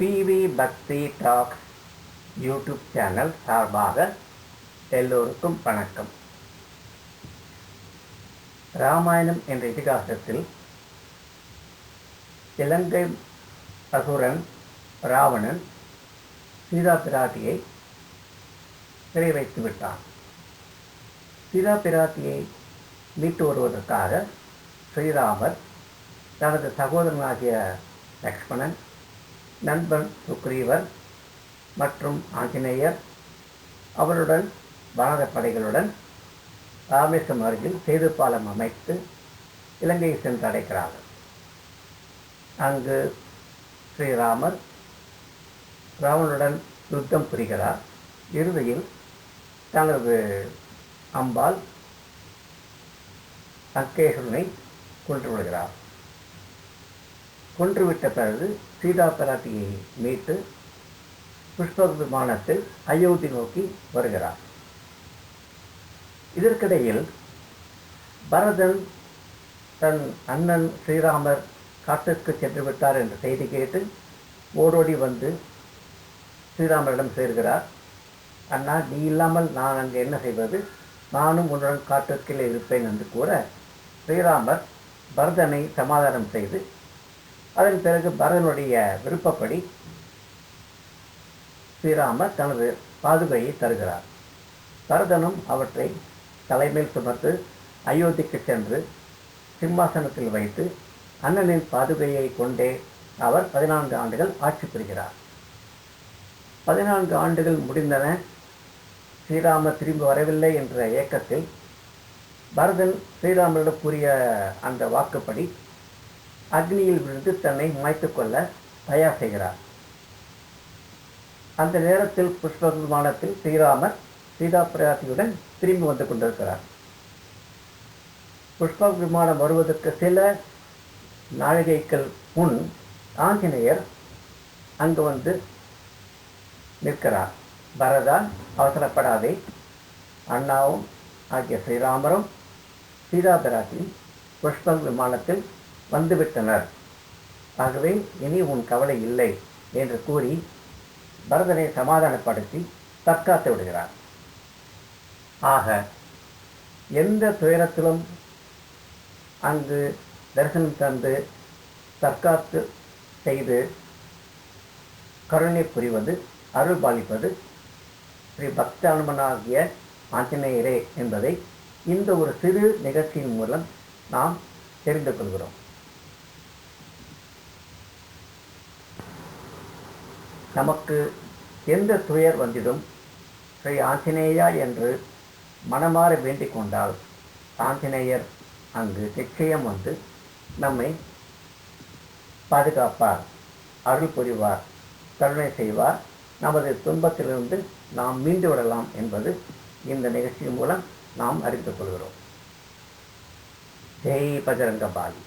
PV பக்தி tax YouTube channel சார்பாக எல்லோருக்கும் வணக்கம். ராமாயணம் என்ற இதிகாசத்தில் இலங்கை அசுரன் ராவணன் சீதா பிராட்டியை சிறை வைத்து விட்டான். சீதா பிராட்டியை மீட்டு வருவதற்காக ஸ்ரீராமர் தனது சகோதரனாகிய லக்ஷ்மணன் நண்பன் சுக்ரீவர் மற்றும் ஆஞ்சநேயர் அவருடன் பாரத படைகளுடன் ராமேஸ்வரம் அருகில் சேது பாலம் அமைத்து இலங்கையை சென்றடைக்கிறார்கள் அங்கு ஸ்ரீராமர் ராவனுடன் யுத்தம் புரிகிறார். இறுதியில் தனது அம்பாள் லங்கேஸ்வரனை கொன்று விடுகிறார். கொன்றுவிட்ட பிறகு சீதா பிராட்டியை மீட்டு புஷ்ப விமானத்தில் அயோத்தி நோக்கி வருகிறார். இதற்கிடையில் பரதன் தன் அண்ணன் ஸ்ரீராமர் காட்டிற்கு சென்று விட்டார் என்ற செய்தி கேட்டு ஓடோடி வந்து ஸ்ரீராமரிடம் சேர்கிறார். அண்ணா நீ இல்லாமல் நான் அங்கே என்ன செய்வது? நானும் உன்னுடன் காட்டுக்கில் இருப்பேன் என்று கூற ஸ்ரீராமர் பரதனை சமாதானம் செய்து அதன் பிறகு பரதனுடைய விருப்பப்படி ஸ்ரீராமர் தனது பாதுகையை தருகிறார். பரதனும் அவற்றை தலைமையில் சுமர்த்து அயோத்திக்கு சென்று சிம்மாசனத்தில் வைத்து அண்ணனின் பாதுகையை கொண்டே அவர் பதினான்கு ஆண்டுகள் ஆட்சி புரிகிறார். பதினான்கு ஆண்டுகள் முடிந்தன. ஸ்ரீராமர் திரும்பி வரவில்லை என்ற இயக்கத்தில் பரதன் ஸ்ரீராமரிடம் கூறிய அந்த வாக்குப்படி அக்னியில் விழுந்து தன்னை மாய்த்துக் கொள்ள தயார் செய்கிறார் அந்த நேரத்தில் புஷ்ப விமானத்தில் ஸ்ரீராமர் சீதா பிராட்டியுடன் திரும்பி வந்து கொண்டிருக்கிறார். புஷ்ப விமானம் வருவதற்கு சில நாழிகைகள் முன் ஆஞ்சநேயர் அங்கு வந்து நிற்கிறார். பரதா அவசரப்படாதே. அண்ணாவும் ஆகிய ஸ்ரீராமரும் சீதா பிராட்டியும் புஷ்ப விமானத்தில் வந்துவிட்டனர். ஆகவே இனி உன் கவலை இல்லை என்று கூறி பரதனை சமாதானப்படுத்தி தற்காத்து விடுகிறார். ஆக எந்த துயரத்திலும் அங்கு தரிசனம் தந்து தற்காத்து செய்து கருணை புரிவது அருள் பாலிப்பது ஸ்ரீ பக்தானுமனாகிய ஆஞ்சநேயரே என்பதை இந்த ஒரு சிறு நிகழ்ச்சியின் மூலம் நாம் தெரிந்து கொள்கிறோம். நமக்கு எந்த துயர் வந்திடும்? ஸ்ரீ ஆஞ்சநேயா என்று மனமாற வேண்டிக் கொண்டால் ஆஞ்சநேயர் அங்கு நிச்சயம் வந்து நம்மை பாதுகாப்பார் அருள் புரிவார் கருணை செய்வார். நமது துன்பத்திலிருந்து நாம் மீண்டு விடலாம் என்பது இந்த நிகழ்ச்சி மூலம் நாம் அறிந்து கொள்கிறோம். ஜெய் பஜரங்க பாலி